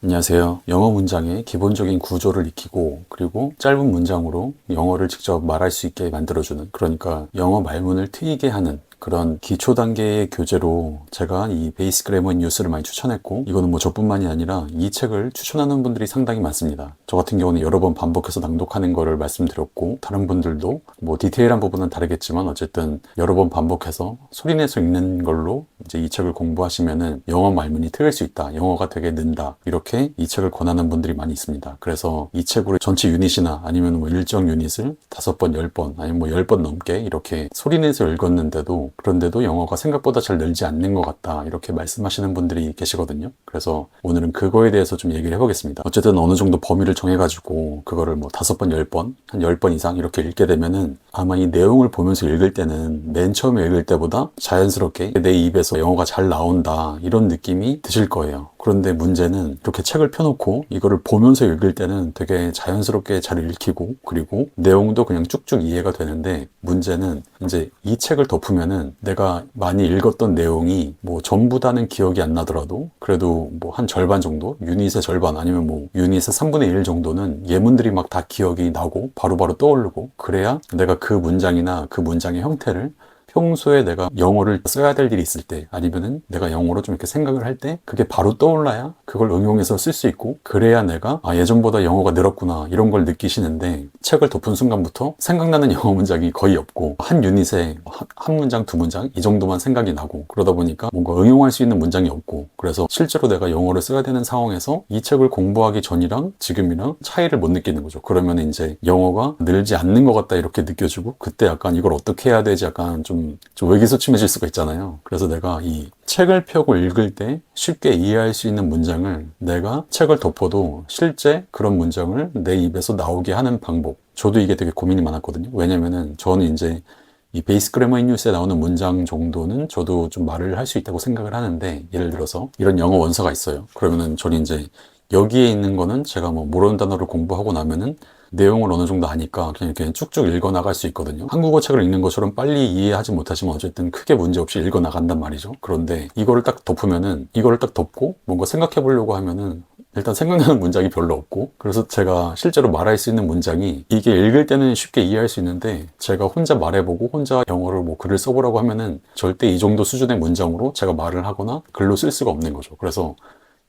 안녕하세요. 영어 문장의 기본적인 구조를 익히고 그리고 짧은 문장으로 영어를 직접 말할 수 있게 만들어주는 그러니까 영어 말문을 트이게 하는 그런 기초 단계의 교재로 제가 이 베이스 그래머 뉴스를 많이 추천했고 이거는 뭐 저뿐만이 아니라 이 책을 추천하는 분들이 상당히 많습니다. 저 같은 경우는 여러 번 반복해서 낭독하는 거를 말씀드렸고 다른 분들도 뭐 디테일한 부분은 다르겠지만 어쨌든 여러 번 반복해서 소리내서 읽는 걸로 이제 이 책을 공부하시면은 영어 말문이 트일 수 있다. 영어가 되게 는다. 이렇게 이 책을 권하는 분들이 많이 있습니다. 그래서 이 책으로 전체 유닛이나 아니면 뭐 일정 유닛을 다섯 번, 열 번, 아니면 뭐 열 번 넘게 이렇게 소리내서 읽었는데도 그런데도 영어가 생각보다 잘 늘지 않는 것 같다. 이렇게 말씀하시는 분들이 계시거든요. 그래서 오늘은 그거에 대해서 좀 얘기를 해보겠습니다. 어쨌든 어느 정도 범위를 정해가지고 그거를 뭐 다섯 번, 열 번, 한 열 번 이상 이렇게 읽게 되면은 아마 이 내용을 보면서 읽을 때는 맨 처음에 읽을 때보다 자연스럽게 내 입에서 영어가 잘 나온다. 이런 느낌이 드실 거예요. 그런데 문제는 이렇게 책을 펴놓고 이거를 보면서 읽을 때는 되게 자연스럽게 잘 읽히고 그리고 내용도 그냥 쭉쭉 이해가 되는데 문제는 이제 이 책을 덮으면은 내가 많이 읽었던 내용이 뭐 전부 다는 기억이 안 나더라도 그래도 뭐 한 절반 정도 유닛의 절반 아니면 뭐 유닛의 3분의 1 정도는 예문들이 막 다 기억이 나고 바로바로 떠오르고 그래야 내가 그 문장이나 그 문장의 형태를 평소에 내가 영어를 써야 될 일이 있을 때 아니면은 내가 영어로 좀 이렇게 생각을 할 때 그게 바로 떠올라야 그걸 응용해서 쓸 수 있고 그래야 내가 아 예전보다 영어가 늘었구나 이런 걸 느끼시는데 책을 덮은 순간부터 생각나는 영어 문장이 거의 없고 한 유닛에 한, 한 문장 두 문장 이 정도만 생각이 나고 그러다 보니까 뭔가 응용할 수 있는 문장이 없고 그래서 실제로 내가 영어를 써야 되는 상황에서 이 책을 공부하기 전이랑 지금이랑 차이를 못 느끼는 거죠. 그러면 이제 영어가 늘지 않는 것 같다 이렇게 느껴지고 그때 약간 이걸 어떻게 해야 되지 약간 좀, 좀 의기소침해질 수가 있잖아요. 그래서 내가 이 책을 펴고 읽을 때 쉽게 이해할 수 있는 문장을 내가 책을 덮어도 실제 그런 문장을 내 입에서 나오게 하는 방법. 저도 이게 되게 고민이 많았거든요. 왜냐면은 저는 이제 이 베이스 그래머 인 뉴스에 나오는 문장 정도는 저도 좀 말을 할 수 있다고 생각을 하는데 예를 들어서 이런 영어 원서가 있어요. 그러면은 저는 이제 여기에 있는 거는 제가 뭐 모르는 단어를 공부하고 나면은 내용을 어느 정도 아니까 그냥 이렇게 쭉쭉 읽어 나갈 수 있거든요. 한국어 책을 읽는 것처럼 빨리 이해하지 못하지만 어쨌든 크게 문제 없이 읽어 나간단 말이죠. 그런데 이거를 딱 덮으면은 이거를 딱 덮고 뭔가 생각해 보려고 하면은 일단 생각나는 문장이 별로 없고 그래서 제가 실제로 말할 수 있는 문장이 이게 읽을 때는 쉽게 이해할 수 있는데 제가 혼자 말해보고 혼자 영어를 뭐 글을 써보라고 하면은 절대 이 정도 수준의 문장으로 제가 말을 하거나 글로 쓸 수가 없는 거죠. 그래서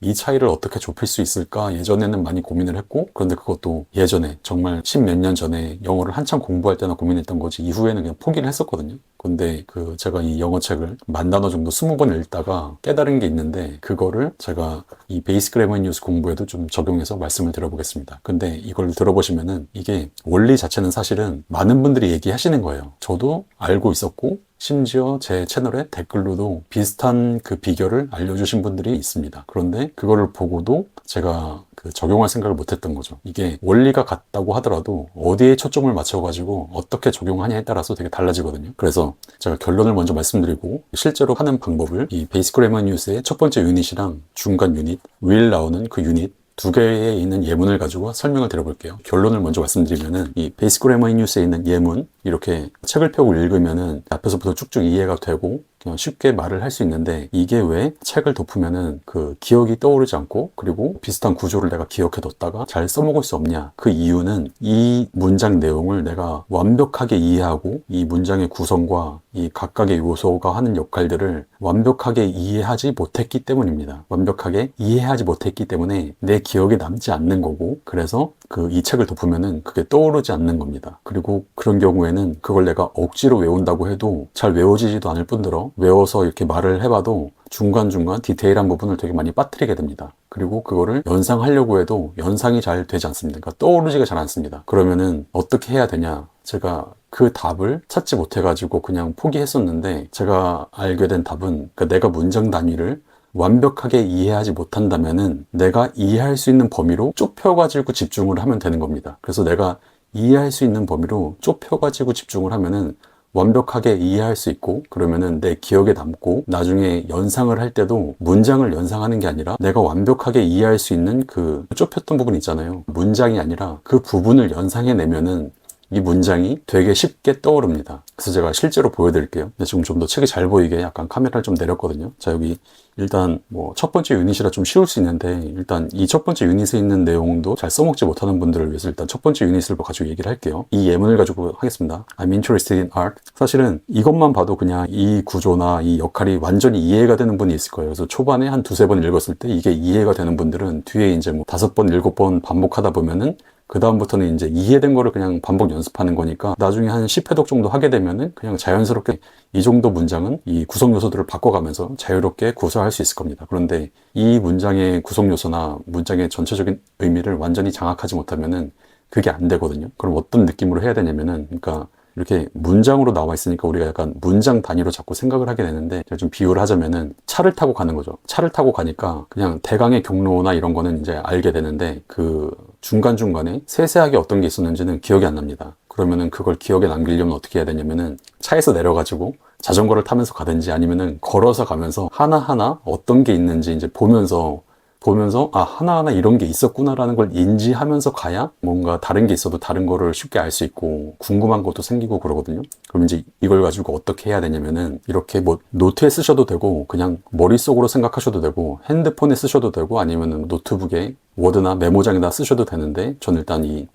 이 차이를 어떻게 좁힐 수 있을까? 예전에는 많이 고민을 했고 그런데 그것도 예전에 정말 십몇 년 전에 영어를 한참 공부할 때나 고민했던 거지 이후에는 그냥 포기를 했었거든요 근데 그 제가 이 영어 책을 만 단어 정도 스무 번 읽다가 깨달은 게 있는데 그거를 제가 이 베이스 그래머 뉴스 공부에도 좀 적용해서 말씀을 드려보겠습니다 근데 이걸 들어보시면은 이게 원리 자체는 사실은 많은 분들이 얘기하시는 거예요 저도 알고 있었고 심지어 제 채널에 댓글로도 비슷한 그 비결을 알려주신 분들이 있습니다. 그런데 그거를 보고도 제가 그 적용할 생각을 못했던 거죠. 이게 원리가 같다고 하더라도 어디에 초점을 맞춰가지고 어떻게 적용하냐에 따라서 되게 달라지거든요. 그래서 제가 결론을 먼저 말씀드리고 실제로 하는 방법을 이 베이스 그래머 뉴스의 첫 번째 유닛이랑 중간 유닛, 윌 나오는 그 유닛 두 개에 있는 예문을 가지고 설명을 드려볼게요. 결론을 먼저 말씀드리면은 이 베이스 그래머 뉴스에 있는 예문 이렇게 책을 펴고 읽으면은 앞에서부터 쭉쭉 이해가 되고 쉽게 말을 할 수 있는데 이게 왜 책을 덮으면은 그 기억이 떠오르지 않고 그리고 비슷한 구조를 내가 기억해 뒀다가 잘 써먹을 수 없냐. 그 이유는 이 문장 내용을 내가 완벽하게 이해하고 이 문장의 구성과 이 각각의 요소가 하는 역할들을 완벽하게 이해하지 못했기 때문입니다. 완벽하게 이해하지 못했기 때문에 내 기억에 남지 않는 거고 그래서 그 이 책을 덮으면은 그게 떠오르지 않는 겁니다. 그리고 그런 경우에는 그걸 내가 억지로 외운다고 해도 잘 외워지지도 않을 뿐더러 외워서 이렇게 말을 해봐도 중간중간 디테일한 부분을 되게 많이 빠뜨리게 됩니다. 그리고 그거를 연상하려고 해도 연상이 잘 되지 않습니다. 그러니까 떠오르지가 잘 않습니다. 그러면은 어떻게 해야 되냐? 제가 그 답을 찾지 못해가지고 그냥 포기했었는데 제가 알게 된 답은 그러니까 내가 문장 단위를 완벽하게 이해하지 못한다면은 내가 이해할 수 있는 범위로 좁혀가지고 집중을 하면 되는 겁니다. 그래서 내가 이해할 수 있는 범위로 좁혀가지고 집중을 하면은 완벽하게 이해할 수 있고 그러면은 내 기억에 남고 나중에 연상을 할 때도 문장을 연상하는 게 아니라 내가 완벽하게 이해할 수 있는 그 좁혔던 부분 있잖아요. 문장이 아니라 그 부분을 연상해 내면은 이 문장이 되게 쉽게 떠오릅니다. 그래서 제가 실제로 보여드릴게요. 근데 지금 좀 더 책이 잘 보이게 약간 카메라를 좀 내렸거든요. 자, 여기 일단 뭐 첫 번째 유닛이라 좀 쉬울 수 있는데 일단 이 첫 번째 유닛에 있는 내용도 잘 써먹지 못하는 분들을 위해서 일단 첫 번째 유닛을 가지고 얘기를 할게요. 이 예문을 가지고 하겠습니다. I'm interested in art. 사실은 이것만 봐도 그냥 이 구조나 이 역할이 완전히 이해가 되는 분이 있을 거예요. 그래서 초반에 한 두세 번 읽었을 때 이게 이해가 되는 분들은 뒤에 이제 뭐 다섯 번, 일곱 번 반복하다 보면은 그 다음부터는 이제 이해된 거를 그냥 반복 연습하는 거니까 나중에 한 10회독 정도 하게 되면은 그냥 자연스럽게 이 정도 문장은 이 구성 요소들을 바꿔가면서 자유롭게 구사할 수 있을 겁니다. 그런데 이 문장의 구성 요소나 문장의 전체적인 의미를 완전히 장악하지 못하면은 그게 안 되거든요. 그럼 어떤 느낌으로 해야 되냐면은 그러니까 이렇게 문장으로 나와 있으니까 우리가 약간 문장 단위로 자꾸 생각을 하게 되는데 제가 좀 비유를 하자면은 차를 타고 가는 거죠. 차를 타고 가니까 그냥 대강의 경로나 이런 거는 이제 알게 되는데 그 중간중간에 세세하게 어떤 게 있었는지는 기억이 안 납니다. 그러면은 그걸 기억에 남기려면 어떻게 해야 되냐면은 차에서 내려가지고 자전거를 타면서 가든지 아니면은 걸어서 가면서 하나하나 어떤 게 있는지 이제 보면서 보면서 아 하나하나 이런 게 있었구나라는 걸 인지하면서 가야 뭔가 다른 게 있어도 다른 거를 쉽게 알 수 있고 궁금한 것도 생기고 그러거든요. 그럼 이제 이걸 가지고 어떻게 해야 되냐면은 이렇게 뭐 노트에 쓰셔도 되고 그냥 머릿속으로 생각하셔도 되고 핸드폰에 쓰셔도 되고 아니면은 노트북에 워드나 메모장에다 쓰셔도 되는데 저는 일단 이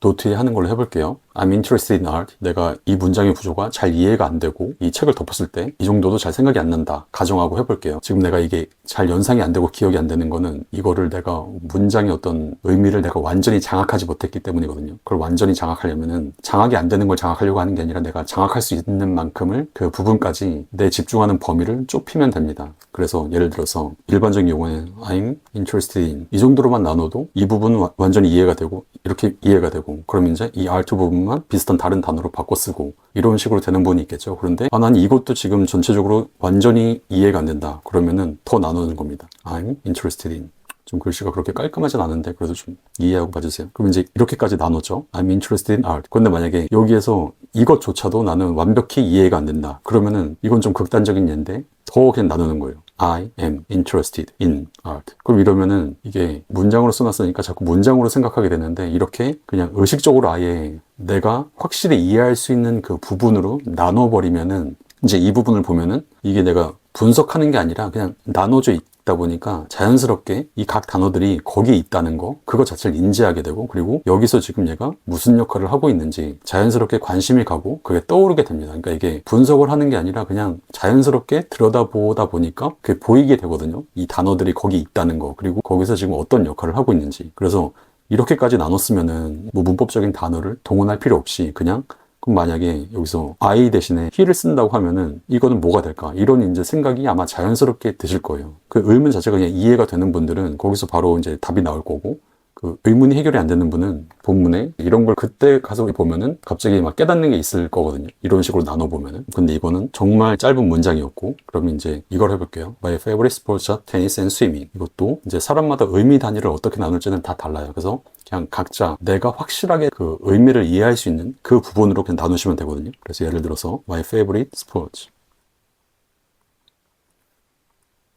노트에 하는 걸로 해볼게요. I'm interested in art. 내가 이 문장의 구조가 잘 이해가 안 되고 이 책을 덮었을 때 이 정도도 잘 생각이 안 난다. 가정하고 해볼게요. 지금 내가 이게 잘 연상이 안 되고 기억이 안 되는 거는 이거를 내가 문장의 어떤 의미를 내가 완전히 장악하지 못했기 때문이거든요. 그걸 완전히 장악하려면은 장악이 안 되는 걸 장악하려고 하는 게 아니라 내가 장악할 수 있는 만큼을 그 부분까지 내 집중하는 범위를 좁히면 됩니다. 그래서 예를 들어서 일반적인 용어는 I'm interested in 이 정도로만 나눠도 이 부분은 와- 완전히 이해가 되고 이렇게 이해가 되고 그럼 이제 이 art 부분 만 비슷한 다른 단어로 바꿔 쓰고 이런 식으로 되는 부분이 있겠죠. 그런데 아, 난 이것도 지금 전체적으로 완전히 이해가 안 된다. 그러면은 더 나누는 겁니다. I'm interested in 좀 글씨가 그렇게 깔끔하진 않은데 그래도 좀 이해하고 봐주세요. 그럼 이제 이렇게까지 나눴죠. I'm interested in art. 그런데 만약에 여기에서 이것조차도 나는 완벽히 이해가 안 된다. 그러면은 이건 좀 극단적인 예인데 더 그냥 나누는 거예요. I am interested in art. 그럼 이러면은 이게 문장으로 써놨으니까 자꾸 문장으로 생각하게 되는데 이렇게 그냥 의식적으로 아예 내가 확실히 이해할 수 있는 그 부분으로 나눠버리면은 이제 이 부분을 보면은 이게 내가 분석하는 게 아니라 그냥 나눠져 있다 보니까 자연스럽게 이 각 단어들이 거기에 있다는 거 그거 자체를 인지하게 되고 그리고 여기서 지금 얘가 무슨 역할을 하고 있는지 자연스럽게 관심이 가고 그게 떠오르게 됩니다. 그러니까 이게 분석을 하는 게 아니라 그냥 자연스럽게 들여다보다 보니까 그게 보이게 되거든요. 이 단어들이 거기 있다는 거 그리고 거기서 지금 어떤 역할을 하고 있는지 그래서 이렇게까지 나눴으면은 뭐 문법적인 단어를 동원할 필요 없이 그냥 그럼 만약에 여기서 I 대신에 he를 쓴다고 하면은 이거는 뭐가 될까? 이런 이제 생각이 아마 자연스럽게 드실 거예요. 그 의문 자체가 그냥 이해가 되는 분들은 거기서 바로 이제 답이 나올 거고 그 의문이 해결이 안 되는 분은 본문에 이런 걸 그때 가서 보면은 갑자기 막 깨닫는 게 있을 거거든요. 이런 식으로 나눠보면은. 근데 이거는 정말 짧은 문장이었고, 그러면 이제 이걸 해볼게요. My favorite sports are tennis and swimming. 이것도 이제 사람마다 의미 단위를 어떻게 나눌지는 다 달라요. 그래서 그냥 각자 내가 확실하게 그 의미를 이해할 수 있는 그 부분으로 그냥 나누시면 되거든요. 그래서 예를 들어서 My favorite sports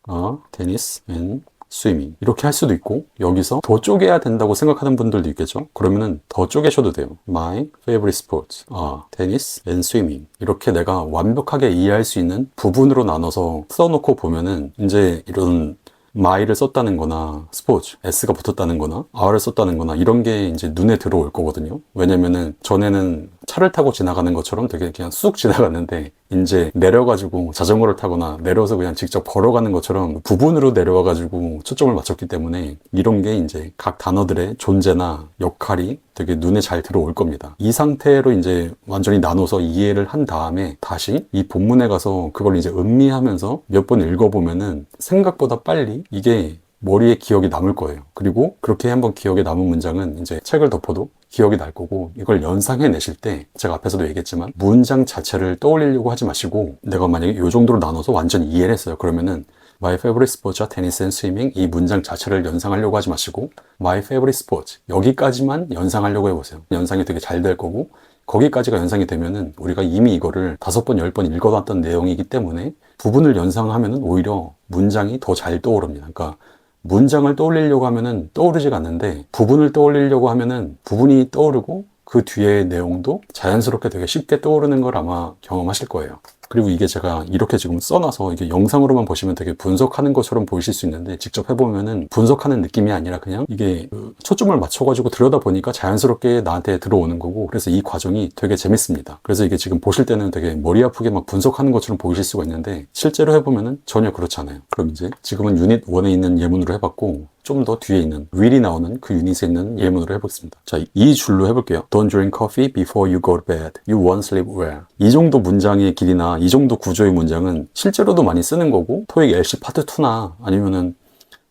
are tennis and 스위밍. 이렇게 할 수도 있고 여기서 더 쪼개야 된다고 생각하는 분들도 있겠죠? 그러면은 더 쪼개셔도 돼요. My favorite sports are tennis and swimming. 이렇게 내가 완벽하게 이해할 수 있는 부분으로 나눠서 써놓고 보면은 이제 이런 my를 썼다는 거나 스포츠, s가 붙었다는 거나 r을 썼다는 거나 이런 게 이제 눈에 들어올 거거든요. 왜냐면은 전에는 차를 타고 지나가는 것처럼 되게 그냥 쑥 지나갔는데 이제 내려가지고 자전거를 타거나 내려서 그냥 직접 걸어가는 것처럼 부분으로 내려와가지고 초점을 맞췄기 때문에 이런 게 이제 각 단어들의 존재나 역할이 되게 눈에 잘 들어올 겁니다. 이 상태로 이제 완전히 나눠서 이해를 한 다음에 다시 이 본문에 가서 그걸 이제 음미하면서 몇 번 읽어보면은 생각보다 빨리 이게 머리에 기억이 남을 거예요. 그리고 그렇게 한번 기억에 남은 문장은 이제 책을 덮어도 기억이 날 거고 이걸 연상해 내실 때 제가 앞에서도 얘기했지만 문장 자체를 떠올리려고 하지 마시고 내가 만약에 이 정도로 나눠서 완전히 이해를 했어요. 그러면은 My favorite sports are tennis and swimming 이 문장 자체를 연상하려고 하지 마시고 My favorite sports 여기까지만 연상하려고 해보세요. 연상이 되게 잘 될 거고 거기까지가 연상이 되면은 우리가 이미 이거를 다섯 번, 열 번 읽어봤던 내용이기 때문에 부분을 연상하면은 오히려 문장이 더 잘 떠오릅니다. 그러니까 문장을 떠올리려고 하면은 떠오르지가 않는데 부분을 떠올리려고 하면은 부분이 떠오르고 그 뒤에 내용도 자연스럽게 되게 쉽게 떠오르는 걸 아마 경험하실 거예요. 그리고 이게 제가 이렇게 지금 써놔서 이게 영상으로만 보시면 되게 분석하는 것처럼 보이실 수 있는데 직접 해보면은 분석하는 느낌이 아니라 그냥 이게 그 초점을 맞춰가지고 들여다 보니까 자연스럽게 나한테 들어오는 거고 그래서 이 과정이 되게 재밌습니다. 그래서 이게 지금 보실 때는 되게 머리 아프게 막 분석하는 것처럼 보이실 수가 있는데 실제로 해보면은 전혀 그렇지 않아요. 그럼 이제 지금은 유닛 1에 있는 예문으로 해봤고 좀 더 뒤에 있는 윌이 나오는 그 유닛에 있는 예문으로 해보겠습니다. 자, 이 줄로 해볼게요. Don't drink coffee before you go to bed. You won't sleep well. 이 정도 문장의 길이나 이 정도 구조의 문장은 실제로도 많이 쓰는 거고 토익 LC 파트 2나 아니면은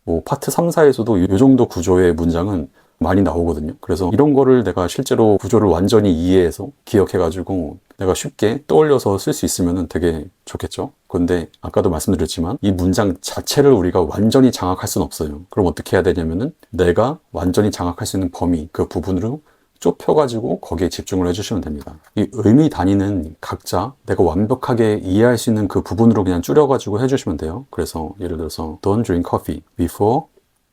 뭐 파트 3, 4에서도 이 정도 구조의 문장은 많이 나오거든요. 그래서 이런 거를 내가 실제로 구조를 완전히 이해해서 기억해가지고 내가 쉽게 떠올려서 쓸 수 있으면 되게 좋겠죠. 근데 아까도 말씀드렸지만 이 문장 자체를 우리가 완전히 장악할 수는 없어요. 그럼 어떻게 해야 되냐면은 내가 완전히 장악할 수 있는 범위 그 부분으로 좁혀가지고 거기에 집중을 해주시면 됩니다. 이 의미 단위는 각자 내가 완벽하게 이해할 수 있는 그 부분으로 그냥 줄여가지고 해주시면 돼요. 그래서 예를 들어서 Don't drink coffee before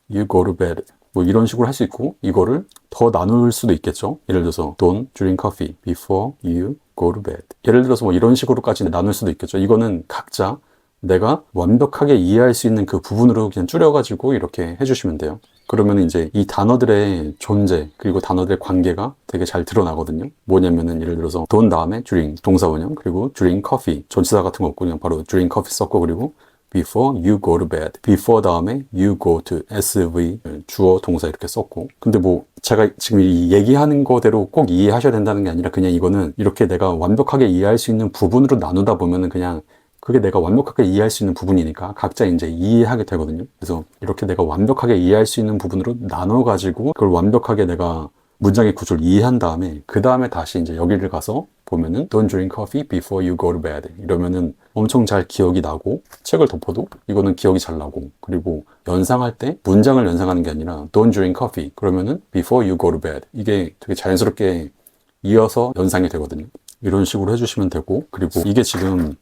you go to bed. 뭐 이런 식으로 할 수 있고 이거를 더 나눌 수도 있겠죠. 예를 들어서 Don't drink coffee before you go to bed. 예를 들어서 뭐 이런 식으로까지 나눌 수도 있겠죠. 이거는 각자 내가 완벽하게 이해할 수 있는 그 부분으로 그냥 줄여가지고 이렇게 해주시면 돼요. 그러면 이제 이 단어들의 존재 그리고 단어들의 관계가 되게 잘 드러나거든요. 뭐냐면은 예를 들어서 돈 다음에 drink 동사 원형 그리고 drink coffee 전치사 같은 거 없고 그냥 바로 drink coffee 썼고 그리고 before you go to bed. Before 다음에 you go to sv 주어 동사 이렇게 썼고. 근데 뭐 제가 지금 이 얘기하는 거대로 꼭 이해하셔야 된다는 게 아니라 그냥 이거는 이렇게 내가 완벽하게 이해할 수 있는 부분으로 나누다 보면은 그냥 그게 내가 완벽하게 이해할 수 있는 부분이니까 각자 이제 이해하게 되거든요. 그래서 이렇게 내가 완벽하게 이해할 수 있는 부분으로 나눠 가지고 그걸 완벽하게 내가 문장의 구조를 이해한 다음에 그 다음에 다시 이제 여기를 가서 보면은 Don't drink coffee before you go to bed. 이러면은 엄청 잘 기억이 나고 책을 덮어도 이거는 기억이 잘 나고 그리고 연상할 때 문장을 연상하는 게 아니라 Don't drink coffee 그러면은 before you go to bed 이게 되게 자연스럽게 이어서 연상이 되거든요. 이런 식으로 해주시면 되고 그리고 이게 지금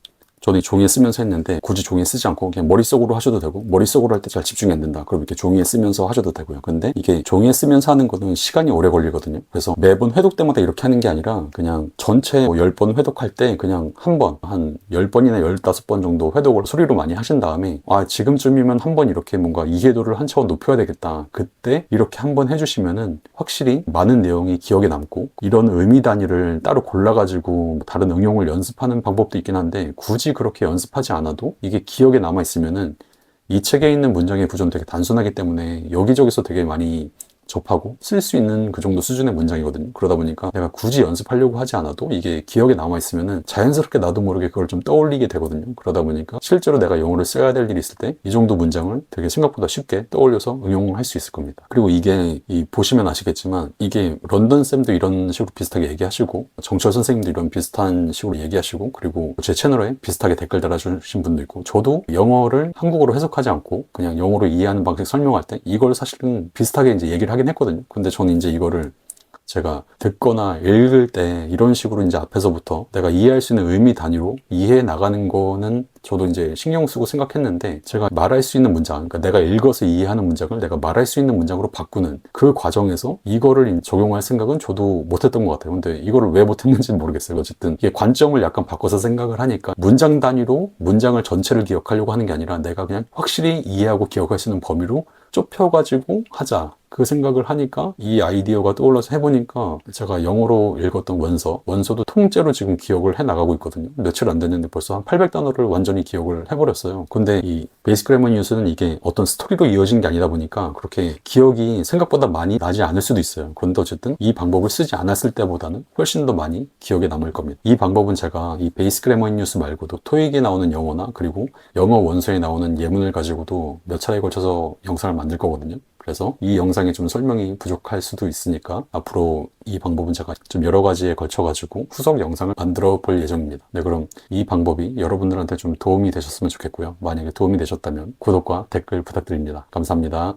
저는 종이에 쓰면서 했는데 굳이 종이에 쓰지 않고 그냥 머릿속으로 하셔도 되고 머릿속으로 할 때 잘 집중이 안 된다. 그럼 이렇게 종이에 쓰면서 하셔도 되고요. 근데 이게 종이에 쓰면서 하는 거는 시간이 오래 걸리거든요. 그래서 매번 회독 때마다 이렇게 하는 게 아니라 그냥 전체 뭐 10번 회독할 때 그냥 한 번, 한 10번이나 15번 정도 회독을 소리로 많이 하신 다음에 아, 지금쯤이면 한 번 이렇게 뭔가 이해도를 한 차원 높여야 되겠다. 그때 이렇게 한 번 해주시면은 확실히 많은 내용이 기억에 남고 이런 의미 단위를 따로 골라가지고 다른 응용을 연습하는 방법도 있긴 한데 굳이 그렇게 연습하지 않아도 이게 기억에 남아 있으면은 이 책에 있는 문장의 구조는 되게 단순하기 때문에 여기저기서 되게 많이 접하고 쓸 수 있는 그 정도 수준의 문장이거든요. 그러다 보니까 내가 굳이 연습하려고 하지 않아도 이게 기억에 남아 있으면은 자연스럽게 나도 모르게 그걸 좀 떠올리게 되거든요. 그러다 보니까 실제로 내가 영어를 써야 될 일이 있을 때 이 정도 문장을 되게 생각보다 쉽게 떠올려서 응용을 할수 있을 겁니다. 그리고 이게 이 보시면 아시겠지만 이게 런던 쌤도 이런 식으로 비슷하게 얘기하시고 정철 선생님도 이런 비슷한 식으로 얘기하시고 그리고 제 채널에 비슷하게 댓글 달아주신 분도 있고 저도 영어를 한국어로 해석하지 않고 그냥 영어로 이해하는 방식 설명할 때 이걸 사실은 비슷하게 이제 얘기를 하긴 했거든요. 근데 저는 이제 이거를 제가 듣거나 읽을 때 이런 식으로 이제 앞에서부터 내가 이해할 수 있는 의미 단위로 이해해 나가는 거는 저도 이제 신경 쓰고 생각했는데 제가 말할 수 있는 문장, 그러니까 내가 읽어서 이해하는 문장을 내가 말할 수 있는 문장으로 바꾸는 그 과정에서 이거를 적용할 생각은 저도 못했던 것 같아요. 근데 이거를 왜 못했는지는 모르겠어요. 어쨌든 이게 관점을 약간 바꿔서 생각을 하니까 문장 단위로 문장을 전체를 기억하려고 하는 게 아니라 내가 그냥 확실히 이해하고 기억할 수 있는 범위로 좁혀가지고 하자. 그 생각을 하니까 이 아이디어가 떠올라서 해보니까 제가 영어로 읽었던 원서, 원서도 통째로 지금 기억을 해 나가고 있거든요. 며칠 안 됐는데 벌써 한 800단어를 완전히 기억을 해버렸어요. 근데 이 베이스 그래머 뉴스는 이게 어떤 스토리로 이어진 게 아니다 보니까 그렇게 기억이 생각보다 많이 나지 않을 수도 있어요. 그런데 어쨌든 이 방법을 쓰지 않았을 때보다는 훨씬 더 많이 기억에 남을 겁니다. 이 방법은 제가 이 베이스 그래머 뉴스 말고도 토익에 나오는 영어나 그리고 영어 원서에 나오는 예문을 가지고도 몇 차례에 걸쳐서 영상을 만들 거거든요. 그래서 이 영상에 좀 설명이 부족할 수도 있으니까 앞으로 이 방법은 제가 좀 여러 가지에 걸쳐가지고 후속 영상을 만들어 볼 예정입니다. 네, 그럼 이 방법이 여러분들한테 좀 도움이 되셨으면 좋겠고요. 만약에 도움이 되셨다면 구독과 댓글 부탁드립니다. 감사합니다.